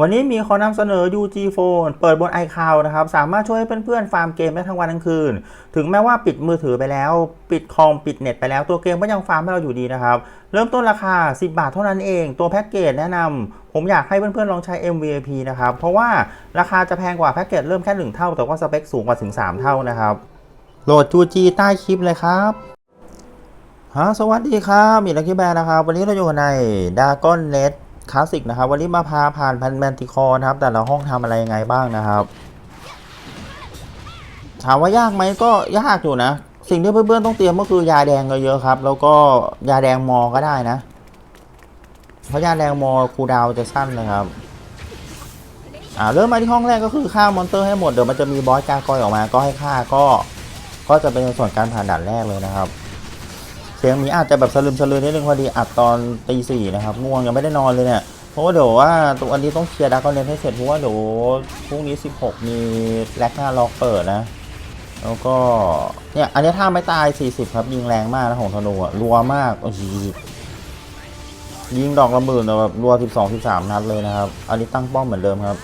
วันนี้มีขอนำเสนอ UG Phone เปิดบน iCloud นะครับ สามารถช่วยให้เพื่อนๆ ฟาร์มเกมได้ทั้งวันทั้งคืน ถึงแม้ว่าปิดมือถือไปแล้ว ปิดคอมปิดเน็ตไปแล้วตัวเกมก็ยังฟาร์มให้เราอยู่ดีนะครับ เริ่มต้นราคา 10 บาทเท่านั้นเอง ตัวแพ็กเกจแนะนำผมอยากให้เพื่อนๆ ลองใช้ MVP นะครับ เพราะว่าราคาจะแพงกว่าแพ็กเกจเริ่มแค่ 1 เท่า แต่ว่าสเปคสูงกว่าถึง 3 เท่านะครับโหลด UG ใต้คลิปเลยครับฮะสวัสดีครับมีลักกี้แบร์นะครับ วันนี้เราอยู่ใน Dragon Net คลาสสิกนะครับวันนี้มาพาผ่านพันแมนติคอนะครับ แต่ละห้องทำอะไรยังไงบ้างนะครับถามว่ายากไหมก็ยากอยู่นะ สิ่งที่เพื่อนๆต้องเตรียมก็คือยาแดงเยอะๆครับ แล้วก็ยาแดงมอก็ได้นะ เพราะยาแดงมอคูดาวจะสั้นนะครับอ่าเริ่มมาที่ห้องแรกก็คือฆ่ามอนเตอร์ให้หมดเดี๋ยวมันจะมีบอสกากอยออกมา ก็ให้ฆ่าก็ ก็จะเป็นส่วนการผ่านด่านแรกเลยนะครับ เสียงหมีอาจจะแบบสลืมสลือนิดนึงพอดีอัดตอนตีสี่นะครับง่วงยังไม่ได้นอนเลยเนี่ยเพราะว่าเดี๋ยวว่าตัวอันนี้ต้องเคลียร์ดาร์กอนเลนให้เสร็จเพราะว่าเดี๋ยวพรุ่งนี้ 16 มีแลกหน้าล็อกเปิดนะ แล้วก็เนี่ยอันนี้ท่าไม่ตาย 40 ครับยิงแรงมากนะของธนูอะรัวมากโอ้ยยิงดอกละหมื่นแต่แบบรัว 12 13 นัดเลยนะครับ อันนี้ตั้งป้อมเหมือนเดิมครับ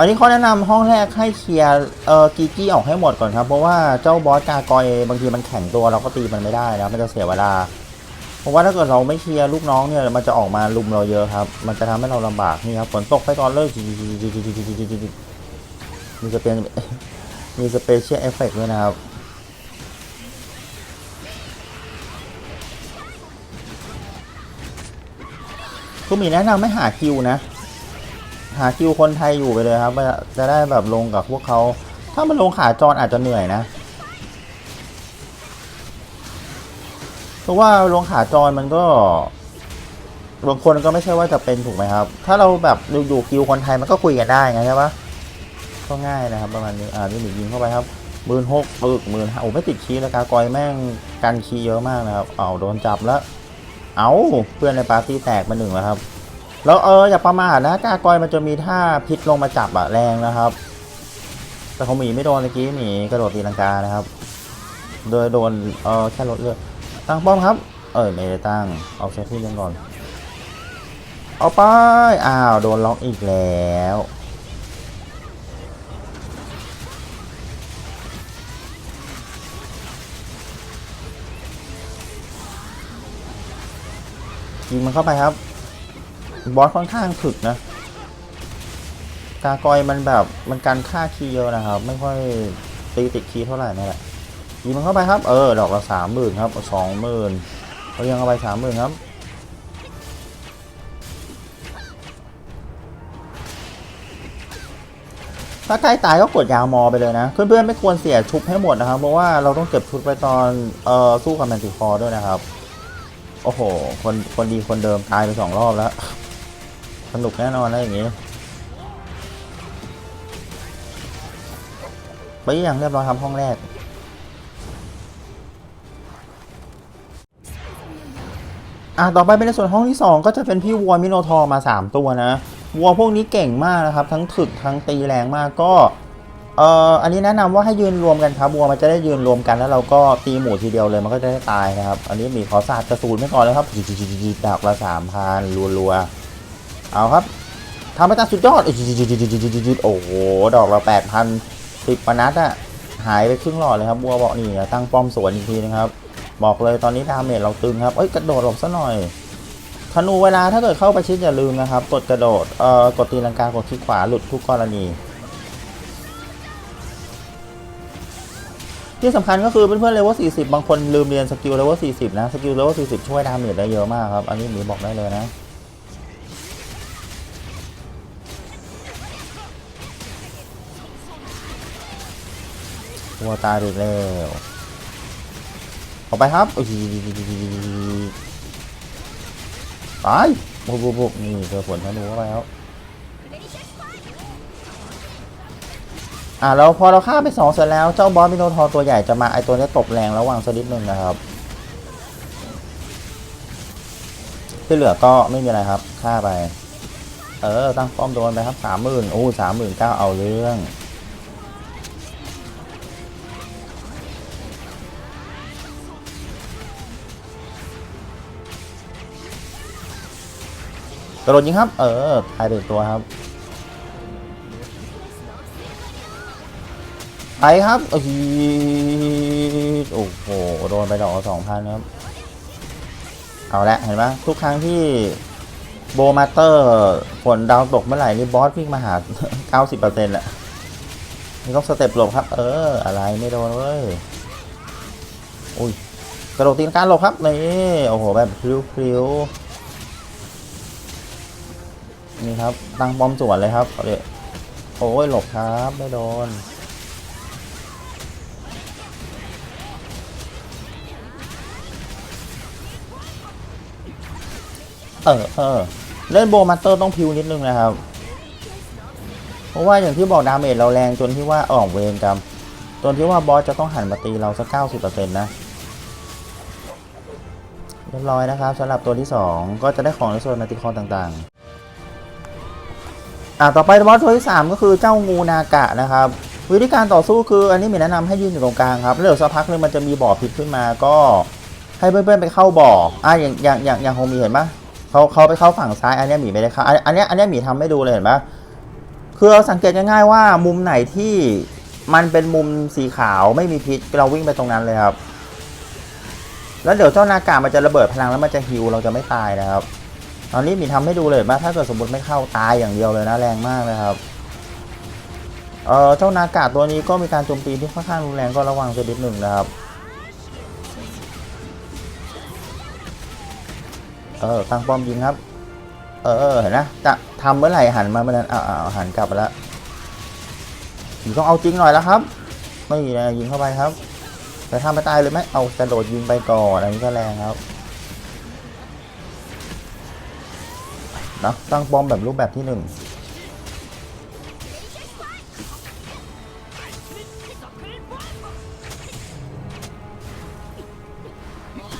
อันนี้ข้อแนะนำห้องแรกให้เคลียร์เอ่อกีกี้ออกให้หมดก่อนครับ เพราะว่าเจ้าบอสกากอยบางทีมันแข็งตัวเราก็ตีมันไม่ได้นะมันจะเสียเวลา เพราะว่าถ้าเกิดเราไม่เคลียร์ลูกน้องเนี่ยมันจะออกมาลุมเราเยอะครับ มันจะทำให้เราลำบากนี่ครับฝนตกไปก่อนเลยมีจะเปนมีสเปเชียลเอฟเฟกต์ด้วยนะครับคุณมีแนะนำไม่หาคิวนะ หาคิวคนไทยอยู่ไปเลยครับจะได้แบบลงกับพวกเขา ถ้ามันลงขาจรอาจจะเหนื่อยนะเพราะว่าลงขาจรมันก็บางคนก็ไม่ใช่ว่าจะเป็นถูกไหมครับ ถ้าเราแบบอยู่คิวคนไทยมันก็คุยกันได้ไงใช่ปะก็ง่ายนะครับประมาณนี้อ่านี่หนียิงเข้าไปครับหมื่นหกปึกหมื่นห้าโอ้ไม่ติดคีแล้วกากอยแม่งกันคีเยอะมากนะครับ เอาโดนจับแล้ว เอาเพื่อนในปาร์ตี้แตกมาหนึ่งแล้วครับ แล้วเอออย่าประมาทนะกากอยมันจะมีท่าพิษลงมาจับอะแรงนะครับ แต่ของหมีไม่โดนเมื่อกี้หมีกระโดดตีลังกานะครับ โดยโดนเออแค่ลดเลือดตั้งป้อมครับ เออไม่ได้ตั้งเอาเซตที่ยังก่อน เอาไปอ้าวโดนล็อกอีกแล้วยิงมันเข้าไปครับ บอสค่อนข้างถึกนะ กากอยมันแบบมันการฆ่าคีย์เยอะนะครับ ไม่ค่อยตีติดคีย์เท่าไหร่นั่นแหละยิงมันเข้าไปครับ เออ ดอกละสามหมื่นครับสองหมื่นเรายังเอาไปสามหมื่นครับถ้าใกล้ตายก็กดยาวมอไปเลยนะ เพื่อนๆไม่ควรเสียชุบให้หมดนะครับ เพราะว่าเราต้องเก็บชุดไปตอนเอ่อสู้กับแมนติคอร์ด้วยนะครับ โอ้โห คนคนดีคนเดิมตายไปสองรอบแล้ว สนุกแน่นอนนะอย่างงี้ไปอย่างเรียบร้อยครับห้องแรก อะต่อไปเป็นในส่วนห้องที่ 2 ก็จะเป็นพี่วัวมิโนทอร์มา 3 ตัวนะ วัวพวกนี้เก่งมากนะครับ ทั้งถึกทั้งตีแรงมากก็เอ่ออันนี้แนะนำว่าให้ยืนรวมกันครับวัวมันจะได้ยืนรวมกันแล้วเราก็ตีหมู่ทีเดียวเลยมันก็จะได้ตายนะครับ อันนี้มีขอศาสตร์กระสูนไม่ก่อนเลยครับจี๊ดาบละสามพันรัวๆ เอาครับทำไปตามสุดยอดโอ้โห ดอกละแปดพันสิบปนัดอะหายไปครึ่งหลอดเลยครับบัวบอกนี่ตั้งป้อมสวนอีกทีนะครับ บอกเลยตอนนี้ดาเมจเราตึงครับ เอ้ยกระโดดหลบซะหน่อยธนูเวลาถ้าเกิดเข้าไปชิดอย่าลืมนะครับ กดกระโดด เอ่อ กดตีลังกากดคลิกขวาหลุดทุกกรณี ที่สำคัญก็คือเพื่อนๆเลเวล40 บางคนลืมเรียนสกิลเลเวล40 นะ สกิลเลเวล40 ช่วยดาเมจได้เยอะมากครับ อันนี้หมีบอกได้เลยนะ วัวตายไปอีกแล้วออกไปครับอุ๊ยตายบุบบุบบุบนี่เจอผลธนูเข้าไปแล้วอ่าแล้วพอเราฆ่าไปสองเสร็จแล้วเจ้าบอสมิโนทอร์ตัวใหญ่จะมาไอตัวนี้ตบแรงระหว่างสักนิดนึงนะครับที่เหลือก็ไม่มีอะไรครับฆ่าไป เออตั้งป้อมโดนไปครับสามหมื่นโอ้สามหมื่นเก้าเอาเรื่อง กระโดดยิงครับ เออตายไปอีกตัวครับไปครับโอ้โหโอ้โห โดนไปดอกสองพันครับ เอาละเห็นไหมทุกครั้งที่โบมาเตอร์ผลดาวตกเมื่อไหร่นี่บอสวิ่งมาหา 90%แหละนี่ต้องสเต็ปหลบครับ เออ อะไรไม่โดนเว้ยอุ้ยกระโดดตีนการหลบครับนี่โอ้โหแบบพริ้ว นี่ครับ ตั้งป้อมสวนเลยครับเอาเลยโอ้ยหลบครับไม่โดน เออเออเล่นโบมาสเตอร์ต้องพิวนิดนึงนะครับ เพราะว่าอย่างที่บอกดาเมจเราแรงจนที่ว่าออกเวรกรรมจนที่ว่าบอสจะต้องหันมาตีเราสักเก้าสิบเปอร์เซ็นต์นะเรียบร้อยนะครับสำหรับตัวที่ 2 ก็จะได้ของในส่วนนาติคอนต่างๆ อ่าต่อไปบอสตัวที่ 3 ก็คือเจ้างูนากะนะครับ วิธีการต่อสู้คืออันนี้มีแนะนำให้ยืนอยู่ตรงกลางครับแล้วเดี๋ยวสักพักหนึงมันจะมีบ่อพิษขึ้นมาก็ให้เพื่อนๆไปเข้าบ่ออ่าอย่างอย่างอย่างอย่างโฮมีเห็นปะเขาเขาไปเข้าฝั่งซ้ายอันนี้หมีไม่ได้เข้าอันอันนี้อันนี้หมีทำให้ดูเลยเห็นปะคือเราสังเกตง่ายๆว่ามุมไหนที่มันเป็นมุมสีขาวไม่มีพิษเราวิ่งไปตรงนั้นเลยครับ แล้วเดี๋ยวเจ้านากามันจะระเบิดพลังแล้วมันจะฮิวเราจะไม่ตายนะครับ ตอนนี้มีทำให้ดูเลยว่าถ้าเกิดสมมติไม่เข้าตายอย่างเดียวเลยนะแรงมากเลยครับเออเจ้านากาตัวนี้ก็มีการโจมตีที่ค่อนข้างรุนแรงก็ระวังสักนิดหนึ่งนะครับเออตั้งป้อมยิงครับ เออเห็นนะจะทำเมื่อไหร่หันมาเมื่อนั้นอ้าวอ้าวหันกลับไปแล้วมีต้องเอาจริงหน่อยแล้วครับ ไม่นะยิงเข้าไปครับ แต่ทำไปตายเลยไหมเอากระโดดยิงไปก่อนอันนี้ก็แรงครับ นะตั้งป้อมแบบรูปแบบที่หนึ่ง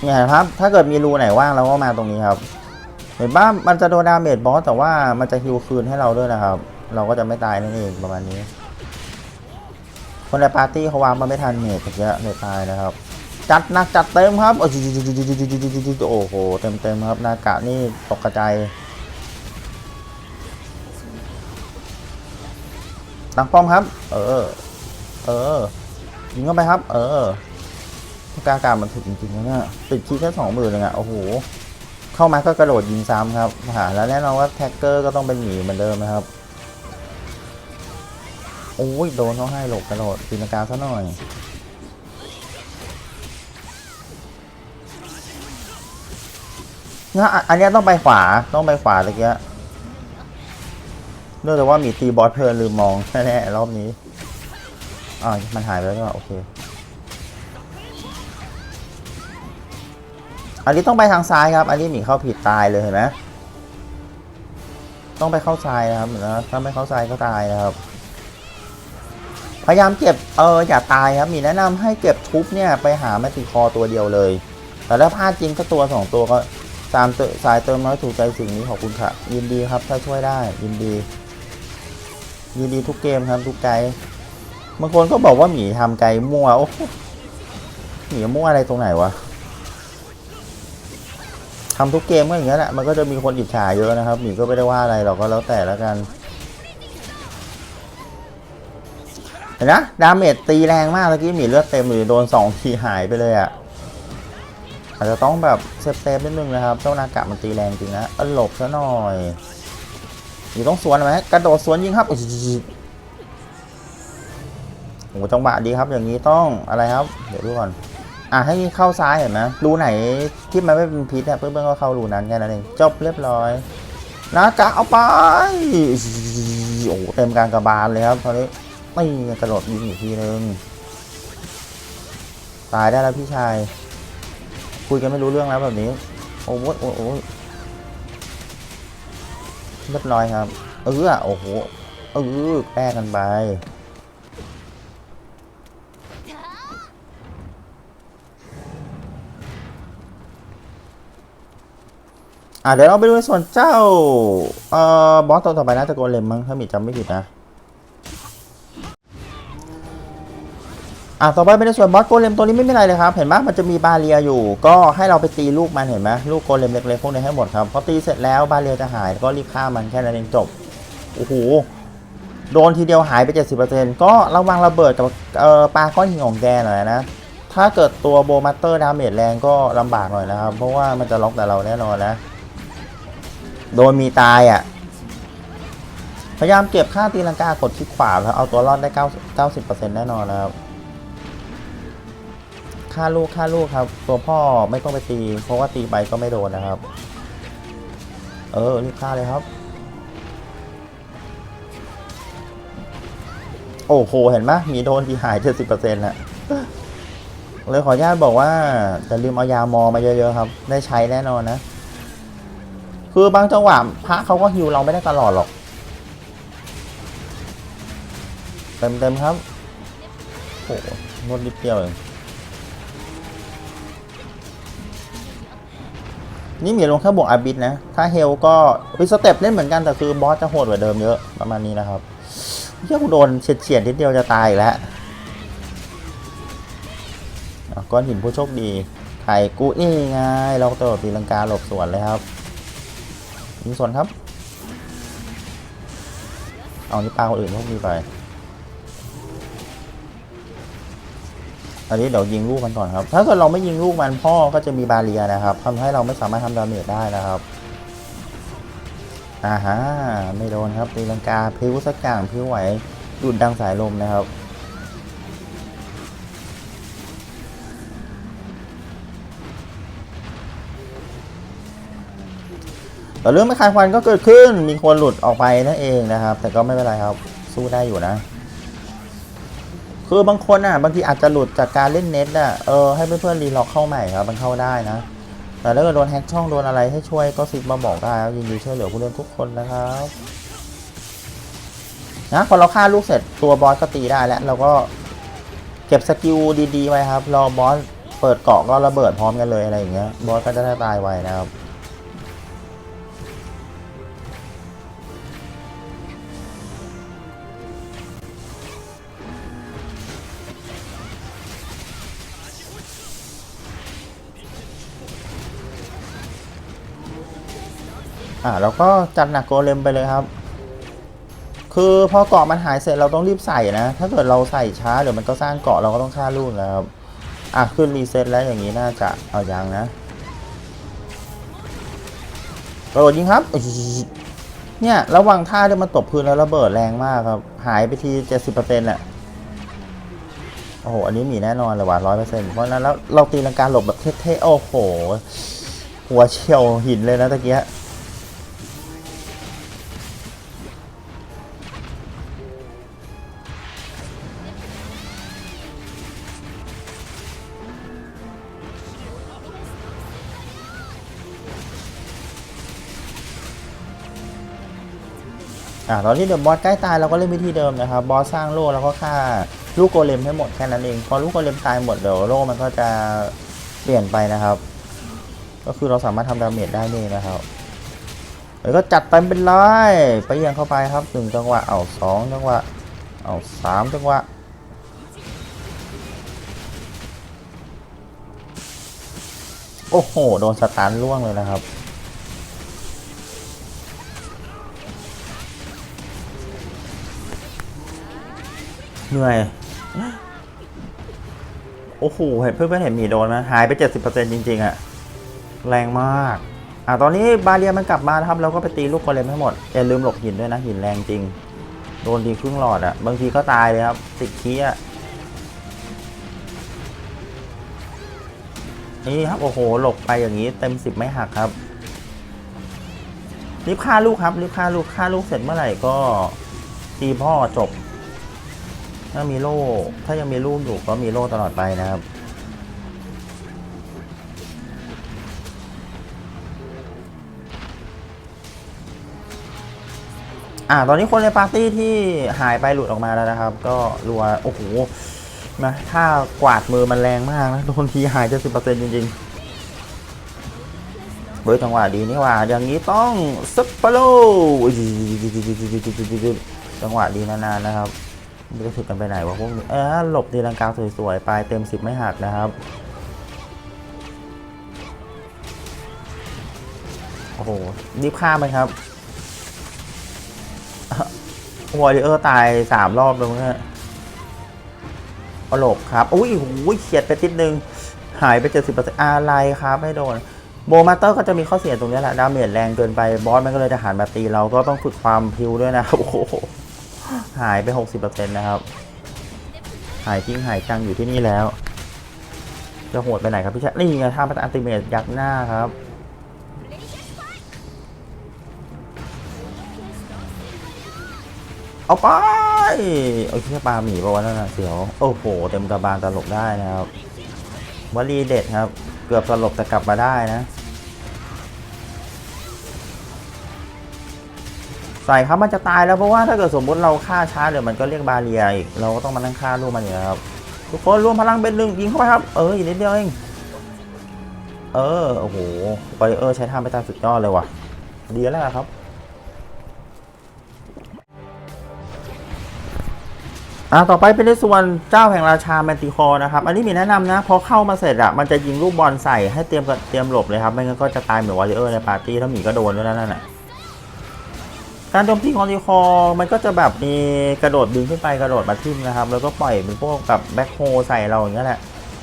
เนี่ยครับ ถ้าเกิดมีรูไหนว่างเราก็มาตรงนี้ครับ เห็นป่ะมันจะโดนดาเมจบอสแต่ว่ามันจะฮิวคืนให้เราด้วยนะครับ เราก็จะไม่ตายนั่นเองประมาณนี้ คนในปาร์ตี้เขาวางมาไม่ทันเมจเยอะเลยตายนะครับ จัดหนักจัดเต็มครับ โอ้โหเต็มเต็มครับนากะนี่ตกกระจาย ตั้งป้อมครับ เออ เออ ยิงเข้าไปครับ เออกาการมันถึงจริงๆนะเนี่ยติดคีแค่สองหมื่นเองอะโอ้โห เข้ามาก็กระโดดยิงซ้ำครับหาแล้วแน่นอนว่าแท็กเกอร์ก็ต้องเป็นหมีเหมือนเดิมนะครับ โอ้ย โดนเขาให้หลบกระโดดตีนกาซะหน่อย นะอันนี้ต้องไปขวา ต้องไปขวาตะเกีย เนื่องจากว่ามีตีบอสเพลินลืมมองแน่ๆรอบนี้อ่ามันหายไปแล้วนี่หว่าโอเค อันนี้ต้องไปทางซ้ายครับ อันนี้หมีเข้าผิดตายเลยเห็นไหมต้องไปเข้าซ้ายนะครับนะถ้าไม่เข้าซ้ายก็ตายนะครับ พยายามเก็บเอออย่าตายครับมีแนะนำให้เก็บทุบเนี่ยไปหาแมติคอตัวเดียวเลย แต่ถ้าพลาดจริงก็ตัวสองตัวก็ตามเตสายเติมน้อยถูกใจสิ่งนี้ขอบคุณค่ะยินดีครับถ้าช่วยได้ยินดี ยินดีทุกเกมครับทุกไกด์บางคนก็บอกว่าหมีทำไกด์มั่วโอ้หมีมั่วอะไรตรงไหนวะทำทุกเกมก็อย่างนี้ยแหละมันก็จะมีคนอิจฉาเยอะนะครับหมีก็ไม่ได้ว่าอะไรหรอกก็แล้วแต่แล้วกันเห็นนะดาเมจตีแรงมากเมื่อกี้หมีเลือดเต็มหรือโดนสองทีหายไปเลยอะ่ะอาจจะต้องแบบเซฟเซฟนิดนึงนะครับ เจ้านากะมันตีแรงจริงนะหลบซะหน่อย หมีต้องสวนไหมกระโดดสวนยิงครับโอ้โหจังหวะดีครับอย่างนี้ต้องอะไรครับ เดี๋ยวดูก่อนอะให้เข้าซ้ายเห็นไหมรูไหนที่มันไม่เป็นพิษเนี่ยเพื่อนๆก็เข้ารูนั้นแค่นั้นเองจบเรียบร้อยนากะเอาไปโอ้โหเต็มกางกระบาลเลยครับตอนนี้ไม่กระโดดยิงอีกทีนึงตายได้แล้วพี่ชาย คุยกันไม่รู้เรื่องแล้วแบบนี้ โอ้โหโอ้โห เรียบร้อยครับ เออโอ้โห เออแก้กันไปอะเดี๋ยวเราไปดูในส่วนเจ้า เอ่อบอสตัวต่อไปน่าจะโกเลมมั้งถ้ามีจำไม่ผิดนะ อะต่อไปเป็นในส่วนบอสโกเลมตัวนี้ไม่มีอะไรเลยครับ เห็นไหมมันจะมีบาเรียอยู่ ก็ให้เราไปตีลูกมันเห็นไหมลูกโกเลมเล็กๆพวกนี้ให้หมดครับ พอตีเสร็จแล้วบาเรียจะหายก็รีบฆ่ามันแค่นั้นเองจบ โอ้โห โดนทีเดียวหายไป 70%ก็ระวังระเบิดกับเออปลาก้อนหินของแกหน่อยนะ ถ้าเกิดตัวโบมัตเตอร์ดาเมจแรงก็ลำบากหน่อยนะครับ เพราะว่ามันจะล็อกแต่เราแน่นอนนะ โดนมีตายอะ พยายามเก็บค่าตีลังกากดคลิกขวาแล้วเอาตัวรอดได้ 90%แน่นอนนะครับ ค่าลูกค่าลูกครับ ตัวพ่อไม่ต้องไปตี เพราะว่าตีไปก็ไม่โดนนะครับ เออรีบฆ่าเลยครับ โอ้โหเห็นไหมมีโดนที่หาย70%น่ะเลยขออนุญาตบอกว่าจะลืมเอายามอมาเยอะๆครับ ได้ใช้แน่นอนนะ คือบางจังหวะพระเขาก็ฮิวเราไม่ได้ตลอดหรอก เต็มๆครับ โอ้โหงดนิดเดียวเอง นี่มีลงแค่บวกอาบิดนะ ถ้าเฮลก็วิสเต็ปเล่นเหมือนกัน แต่คือบอสจะโหดกว่าเดิมเยอะประมาณนี้นะครับเฮียกูโดนเฉียดเฉียดๆนิดเดียวจะตายแล้วก้อนหินผู้โชคดีไข่กูนี่ไงเราตัวตีลังกาหลบสวนเลยครับยิงสวนครับ เอานี่ปลาคนอื่นพวกนี้ไป อันนี้เดี๋ยวยิงลูกมันก่อนครับ ถ้าเกิดเราไม่ยิงลูกมันพ่อก็จะมีบาเรียนะครับทำให้เราไม่สามารถทำดาเมจได้นะครับอ่าฮะไม่โดนครับตีลังกาพิ้วสักอย่างพิ้วไหวดูดดังสายลมนะครับแต่เรื่องไม่คลายควันก็เกิดขึ้นมีคนหลุดออกไปนั่นเองนะครับ แต่ก็ไม่เป็นไรครับสู้ได้อยู่นะ คือบางคนอะบางทีอาจจะหลุดจากการเล่นเน็ตอะเออให้เพื่อนๆรีล็อกเข้าใหม่ครับมันเข้าได้นะ แต่ถ้าเกิดโดนแฮกช่องโดนอะไรให้ช่วยก็ซิกมาบอกได้ครับยินดีช่วยเหลือผู้เล่นทุกคนนะครับนะพอเราฆ่าลูกเสร็จตัวบอสก็ตีได้แล้วเราก็เก็บสกิลดีๆไว้ครับรอบอสเปิดเกาะก็ระเบิดพร้อมกันเลยอะไรอย่างเงี้ยบอสก็จะได้ตายไวนะครับ อ่าเราก็จัดหนักโกเลมไปเลยครับ คือพอเกาะมันหายเสร็จเราต้องรีบใส่นะ ถ้าเกิดเราใส่ช้าเดี๋ยวมันก็สร้างเกาะเราก็ต้องฆ่าลูกแล้วครับอะขึ้นรีเซ็ตแล้วอย่างนี้น่าจะเอาอยังนะกระโดดยิงครับ เนี่ยระว่างท่าที่มันตบพื้นแล้วระเบิดแรงมากครับ หายไปทีเจ็ดสิบเปอร์เซ็นต์แหละโอ้โห อันนี้มีแน่นอนเลยว่ะร้อยเปอร์เซ็นต์เพราะฉะนั้นแล้วเราตีลังการหลบแบบเท่ๆ โอ้โห หัวเฉียวหินเลยนะตะเกีย อ่าตอนนี้เดี๋ยวบอสใกล้ตายเราก็เล่นวิธีเดิมนะครับบอสสร้างโล่แล้วก็ฆ่าลูกโกเลมให้หมดแค่นั้นเองพอลูกโกเลมตายหมดเดี๋ยวโล่มันก็จะเปลี่ยนไปนะครับ ก็คือเราสามารถทำดาเมจได้นี่นะครับแล้วก็จัดเต็มเป็นร้อยไปยียงเข้าไปครับหนึ่งจังหวะเอาสองจังหวะเอาสามจังหวะโอ้โห โดนสตาร์ล่วงเลยนะครับ เหนื่อย โอ้โห เห็นเพื่อนๆเห็นหมีโดนไหมหายไป 70%จริง ๆอะแรงมาก อะตอนนี้บาเรียมันกลับมานะครับเราก็ไปตีลูกโกเลมให้หมดอย่าลืมหลบหินด้วยนะ หินแรงจริง โดนดีครึ่งหลอดอะบางทีก็ตายเลยครับติดขี้อะนี่ครับโอ้โหหลบไปอย่างนี้เต็มสิบไม่หักครับรีบฆ่าลูกครับรีบฆ่าลูกฆ่าลูกเสร็จเมื่อไหร่ก็ตีพ่อจบ ถ้ามีโล่ ถ้ายังมีลูกอยู่ก็มีโล่ตลอดไปนะครับ อ่า ตอนนี้คนในปาร์ตี้ที่หายไปหลุดออกมาแล้วนะครับ ก็รัว โอ้โหนะถ้ากวาดมือมันแรงมากนะ โดนทีหายจะสิบเปอร์เซ็นต์จริงๆเฮ้ยจังหวะดีนี่ว่า อย่างนี้ต้องซัปเปโลจังหวะดีนานๆนะครับ ไม่ได้ถึกกันไปไหนวะพวกนี้เออหลบตีลังกาสวยๆไปเต็มสิบไม่หักนะครับโอ้โหรีบฆ่ามันครับวอริเออร์ตายสามรอบเลยมั้งเนี่ยเอาหลบครับ อุ้ยหูยเฉียดไปติดนึง หายไปเจ็ดสิบเปอร์เซ็นต์อะไรครับ ไม่โดน โบมาเตอร์ก็จะมีข้อเสียตรงนี้แหละ ดาเมจแรงเกินไป บอสมันก็เลยจะหันมาตีเราก็ต้องฝึกความพิวด้วยนะครับโอ้โห หายไปหกสิบเปอร์เซ็นต์นะครับ หายจริงหายจังอยู่ที่นี่แล้ว จะโหดไปไหนครับพี่ชายนี่ไงท่าพัฒอัลติเมตยักษ์หน้าครับ เอาไปเอาแค่ปลาหมีปะวะนั่นนะเสียว โอ้โห เต็มกระบาลตลบได้นะครับวลีเด็ดครับ เกือบสลบแต่กลับมาได้นะ ใส่ครับมันจะตายแล้วเพราะว่าถ้าเกิดสมมติเราฆ่าช้าเดี๋ยวมันก็เรียกบาเรียอีกเราก็ต้องมานั่งฆ่าลูกมันอยู่แล้วครับทุกคนรวมพลังเป็นหนึ่งยิงเข้าไปครับเอออีกนิดเดียวเองเออโอ้โหบาเออใช้ท่าไปตามสุดยอดเลยว่ะดีแล้วครับอ่าต่อไปเป็นในส่วนเจ้าแห่งราชาแมนติคอนะครับ อันนี้มีแนะนำนะ พอเข้ามาเสร็จอะมันจะยิงลูกบอลใส่ให้เตรียมเตรียมหลบเลยครับ ไม่งั้นก็จะตายเหมือนวอริเออร์ในปาร์ตี้ถ้าหมีก็โดนด้วยนะนั่นแหละ การโจมตีของติคอร์มันก็จะแบบมีกระโดดดึงขึ้นไปกระโดดมาทิ่มนะครับ แล้วก็ปล่อยเป็นพวกแบบแบ็คโฮใส่เราอย่างเงี้ยแหละ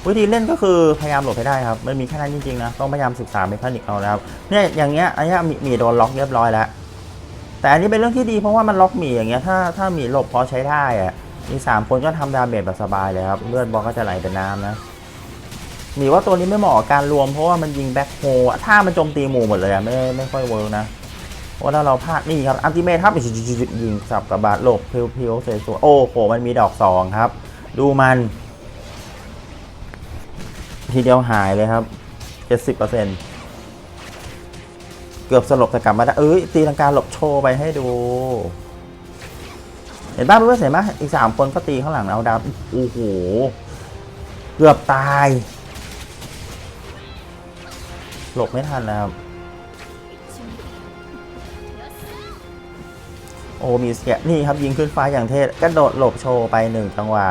วิธีเล่นก็คือพยายามหลบให้ได้ครับมันมีแค่นั้นจริงๆนะต้องพยายามศึกษาเมคานิกเอานะครับเนี่ยอย่างเงี้ยอันนี้มีมีโดนล็อกเรียบร้อยแล้วแต่อันนี้เป็นเรื่องที่ดีเพราะว่ามันล็อกหมีอย่างเงี้ยถ้าถ้าหมีหลบพอใช้ได้อะมีสามคนก็ทำดาเมจแบบสบายเลยครับเลือดบอลก็จะไหลเป็นน้ำนะหมีว่าตัวนี้ไม่เหมาะการรวมเพราะว่ามันยิงแบ็คโฮถ้ามันโจมตีหมู่หมดเลยอะไม่ไม่ค่อยเวิร์กนะ เพราถ้าเราพลาดนี่ครับอัลติเมทครับยิงสับกับบาดหลบเพิวๆสวยๆโอ้โหมันมีดอกสองครับ ดูมัน ทีเดียวหายเลยครับเจ็ดสิบเปอร์เซ็นเกือบสลบแต่กลับมาได้เอ้ยตีลังการหลบโชว์ไปให้ดู เห็นบ้าเพื่อนเห็นไหมอีกสามคนก็ตีข้างหลังเอาดาวโอ้โหเกือบตาย หลบไม่ทันนะครับ โอ้มีเสียนี่ครับยิงขึ้นฟ้าอย่างเท่กระโดดหลบโชว์ไปหนึ่งจังหวะ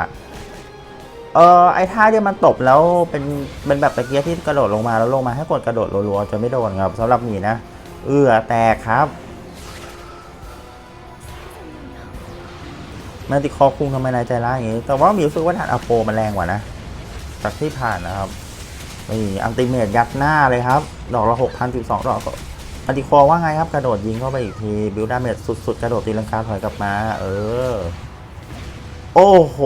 เออไอ้ท่าที่มันตบแล้วเป็นเป็นแบบตะเกียบที่กระโดดลงมาแล้วลงมาให้กดกระโดดรัวๆจะไม่โดนครับสำหรับหมีนะ เอื้อแตกครับแมนติคอคุงทำไมนายใจร้ายอย่างนี้ แต่ว่ามีรู้สึกว่าด่านอโปมันแรงกว่านะ จากที่ผ่านนะครับนี่อัลติเมทยัดหน้าเลยครับ ดอกละหกพันสิบสองดอก อันติคอว่าไงครับกระโดดยิงเข้าไปอีกทีบิวดาเมจสุดๆ กระโดดตีลังกาถอยกลับมา เออ โอ้โห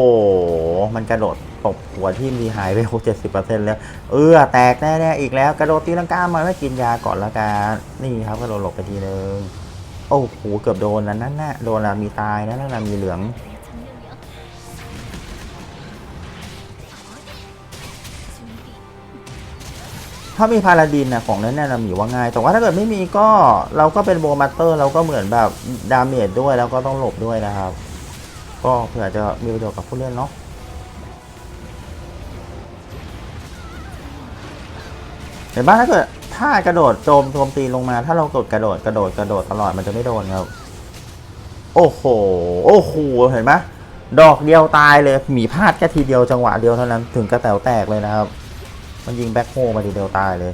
มันกระโดดตบหัวที่มีหายไปหกเจ็ดสิบเปอร์เซ็นต์แล้ว เออ แตกแน่ๆอีกแล้ว กระโดดตีลังกามาไม่กินยาก่อนละกันนี่ครับกระโดดหลบไปทีนึงโอ้โหเกือบโดนแล้วนั่นน่ะโดนแล้วมีตายนะนั่นน่ะมีเหลือง ถ้ามีพาราดินนะของนั้นแน่นอนมีว่าง่าย แต่ว่าถ้าเกิดไม่มีก็เราก็เป็นโบมาสเตอร์ เราก็เหมือนแบบดาเมจด้วยแล้วก็ต้องหลบด้วยนะครับ ก็เผื่อจะมีประโยชน์กับผู้เล่นเนาะเห็นป่ะถ้าเกิดถ้ากระโดดโจมโจมตีลงมา ถ้าเรากดกระโดดกระโดดกระโดดตลอดมันจะไม่โดนครับ โอ้โห โอ้โหเห็นไหมดอกเดียวตายเลยหมีพลาดแค่ทีเดียวจังหวะเดียวเท่านั้นถึงกระแตวแตกเลยนะครับ มันยิงแบ็คโฮมาทีเดียวตายเลย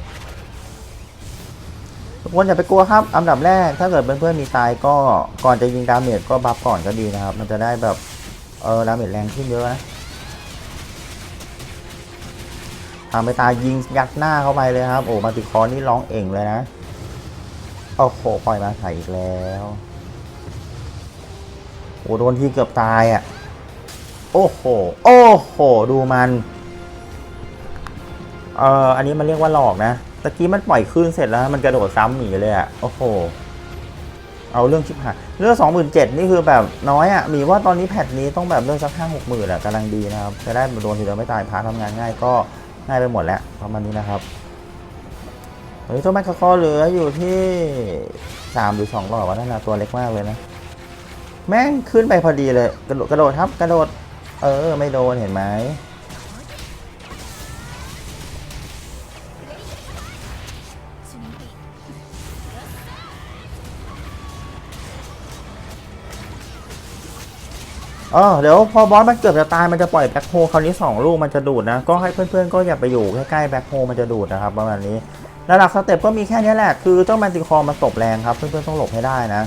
ทุกคนอย่าไปกลัวครับ อันดับแรกถ้าเกิดเพื่อนๆมีตายก็ก่อนจะยิงดาเมจก็บัฟก่อนก็ดีนะครับ มันจะได้แบบเออดาเมจแรงขึ้นเยอะนะทำไปตายยิงยัดหน้าเข้าไปเลยครับ โอ้มาติคอนี่ร้องเอ่งเลยนะโอ้โหปล่อยมาใส่อีกแล้วโอ้โดนที่เกือบตายอะ โอ้โห โอ้โห ดูมัน เอออันนี้มันเรียกว่าหลอกนะตะกี้มันปล่อยคลื่นเสร็จแล้ว มันกระโดดซ้ำหนีเลยอะ่ะโอ้โห เอาเรื่องชิบหายเรื่องสองหมื่นเจ็ดนี่คือแบบน้อยอะ่ะมีว่าตอนนี้แพทนี้ต้องแบบเรื่องสักห้าหกหมื่นอะกำลังดีนะครับ จะได้โดนทีเดียวไม่ตายพาทำงานง่ายก็ง่ายไปหมดแล้วประมาณนี้นะครับเฮ้ยตัวแมคคาคอเหลืออยู่ที่สามหรือสองหลอดวะนั่นนะตัวเล็กมากเลยนะ แม่งขึ้นไปพอดีเลย กระโดดกระโดดครับ กระโดด เออ ไม่โดนเห็นไหม เออเดี๋ยวพอบอสมันเกือบจะตายมันจะปล่อยแบ็คโฮคราวนี้ 2 ลูกมันจะดูดนะ ก็ให้เพื่อนๆก็อย่าไปอยู่ใกล้ๆแบ็คโฮมันจะดูดนะครับประมาณนี้ระดับสเต็ปก็มีแค่นี้แหละ คือเจ้าแมนติคอร์มันตบแรงครับ เพื่อนๆต้องหลบให้ได้นะ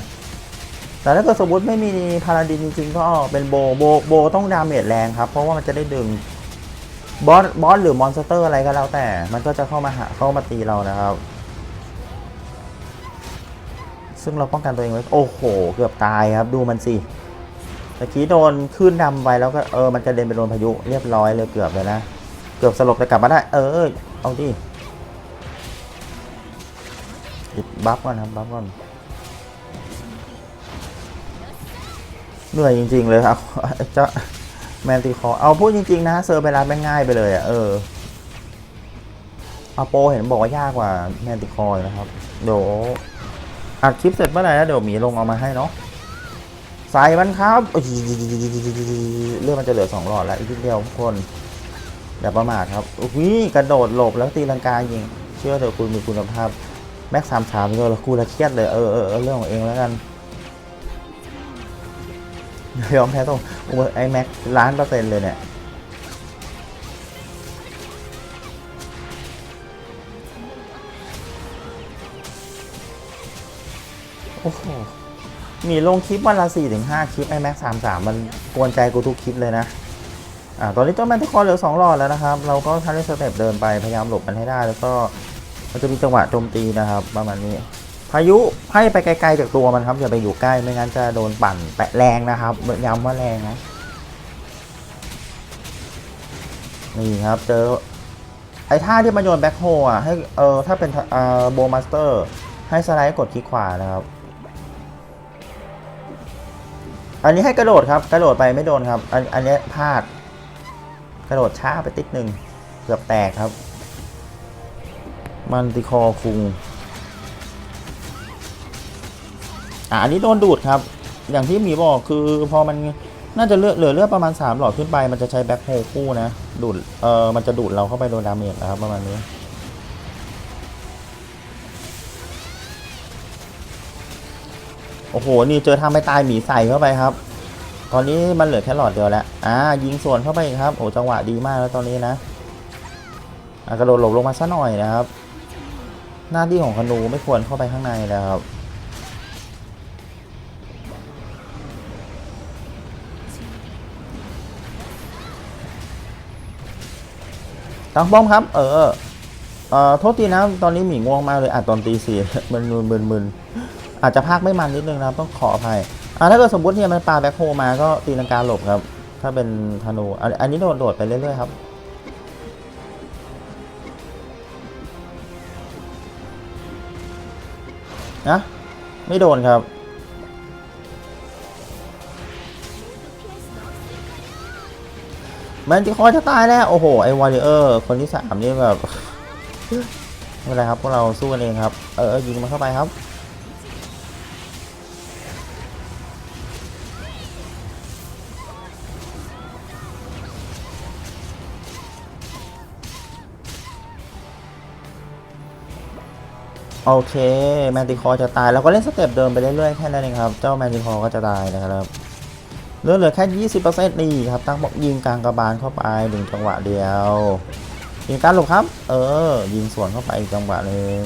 แต่ถ้าเกิดสมมติไม่มีพาราดินจริงๆก็เป็นโบโบโบต้องดาเมจแรงครับ เพราะว่ามันจะได้ดึงบอสบอสหรือมอนสเตอร์อะไรก็แล้วแต่ มันก็จะเข้ามาหาเข้ามาตีเรานะครับ ซึ่งเราป้องกันตัวเองไว้ โอ้โห เกือบตายครับ ดูมันสิ ตะกี้โดนคลื่นดำไปแล้วก็เออมันกระเด็นไปโดนพายุเรียบร้อยเลยเกือบเลยนะ เกือบสลบแต่กลับมาได้ เออ เอาดิบัฟก่อนครับบัฟก่อนเหนื่อยจริง ๆ เลยครับเจ้าแมนติคอเอาพูดจริง ๆ นะเซอร์ไปร้านแม่งง่ายไปเลยอะเอออาโปเห็นบอกว่ายากกว่าแมนติคอยนะครับ เดี๋ยวอัดคลิปเสร็จเมื่อไหร่แล้วเดี๋ยวหมีลงเอามาให้เนาะ ใส่มันครับเลือดมันจะเหลือสองหลอดแล้วอีกนิดเดียวทุกคนอย่าประมาทครับอุ้ยกระโดดหลบแล้วตีลังกายิง เชื่อเถอะคุณมีคุณภาพ แม็กสามสามเลยกูละเครียดเลยเออเออเรื่องของเองแล้วกันยอมแพ้ตรงโอ้ยไอแม็กล้านเปอร์เซ็นต์เลยเนี่ยโอ้โห มีลงคลิปวันละ4ถึง5คลิป iMac 33มันกวนใจกูทุกคลิปเลยนะอ่าตอนนี้ต้นแมนทุกคนเหลือ2หลอดแล้วนะครับ เราก็ทันได้สเต็ปเดินไปพยายามหลบมันให้ได้ แล้วก็มันจะมีจังหวะโจมตีนะครับ ประมาณนี้ พายุให้ไปไกลๆจากตัวมันครับอย่าไปอยู่ใกล้ไม่งั้นจะโดนปั่นแปะแรงนะครับย้ำว่าแรงนะนี่ครับเจอไอ้ท่าที่มันโยนแบ็คโฮอะให้เออถ้าเป็นเอ่อโบมาสเตอร์ให้สไลด์กดคลิกขวานะครับ อันนี้ให้กระโดดครับ กระโดดไปไม่โดนครับ อันอันนี้พลาด กระโดดช้าไปติดหนึ่งเกือบแตกครับ มันติคอคุงอะอันนี้โดนดูดครับ อย่างที่มีบอกคือพอมันน่าจะเลือดเหลือเลือดประมาณ3หลอดขึ้นไป มันจะใช้แบ็คโฮคู่นะ ดูด เออมันจะดูดเราเข้าไปโดนดาเมจนะครับประมาณนี้ โอ้โห นี่เจอทำให้ตายหมีใส่เข้าไปครับ ตอนนี้มันเหลือแค่หลอดเดียวแล้ว อ่า ยิงส่วนเข้าไปครับ โอ้ จังหวะดีมากแล้วตอนนี้นะอะกระโดดหลบลงมาซะหน่อยนะครับ หน้าที่ของคนูไม่ควรเข้าไปข้างในแล้วครับ ตั้งป้อมครับ เออเออโทษทีนะ ตอนนี้หมีง่วงมากเลยอะตอนตีสี่มึนมึนมึนมึน อาจจะพากไม่มันนิดนึงนะครับต้องขออภัยอ่าถ้าเกิดสมมติเนี่ยมันปาแบ็คโฮมาก็ตีลังกาหลบครับ ถ้าเป็นธนูอันอันนี้โดดโดดไปเรื่อยๆครับนะไม่โดนครับแมนจะคอยจะตายแล้ว โอ้โห ไอวอริเออร์คนที่สามนี่แบบไม่เป็นไรครับ พวกเราสู้กันเองครับ เออเออยิงมันเข้าไปครับ โอเคแมนติคอจะตายเราก็เล่นสเต็ปเดิมไปเรื่อยๆแค่นั้นเองครับ เจ้าแมนติคอก็จะตายนะครับเหลือเหลือแค่ 20%นี่ครับ ตั้งบอกยิงกลางกระบาลเข้าไปหนึ่งจังหวะเดียวยิงการหลบครับ เออ ยิงสวนเข้าไปอีกจังหวะหนึ่ง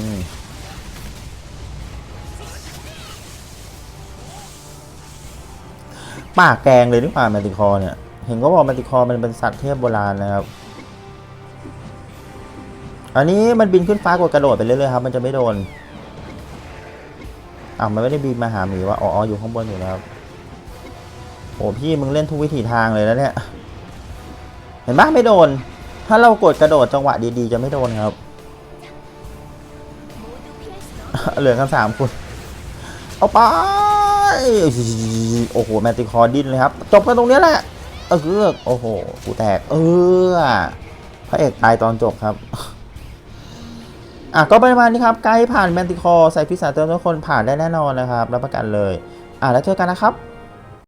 ปากแกงเลยนี่ป่าแมนติคอเนี่ย เห็นก็บอกแมนติคอมันเป็นสัตว์เทพโบราณนะครับ อันนี้มันบินขึ้นฟ้ากดกระโดดไปเรื่อยๆครับ มันจะไม่โดนอ่ามันไม่ได้บินมาหาหมีว่าอ๋ออยู่ข้างบนอยู่แล้วโอ้พี่มึงเล่นทุกวิถีทางเลยแล้วเนี่ย เห็นปะไม่โดน ถ้าเรากดกระโดดจังหวะดีๆ จะไม่โดนครับ เหลือกันสามคน เอาไป โอ้โห แมตติคอร์ดินเลยครับ จบกันตรงนี้แหละ เออโอ้โห กูแตก เออพระเอกตายตอนจบครับ อะก็ประมาณนี้ครับไกด์ผ่านแมนติคอร์ใส่พิซซ่าเติมทุกคนผ่านได้แน่นอนนะครับรับประกันเลยอะแล้วเจอกันนะครับ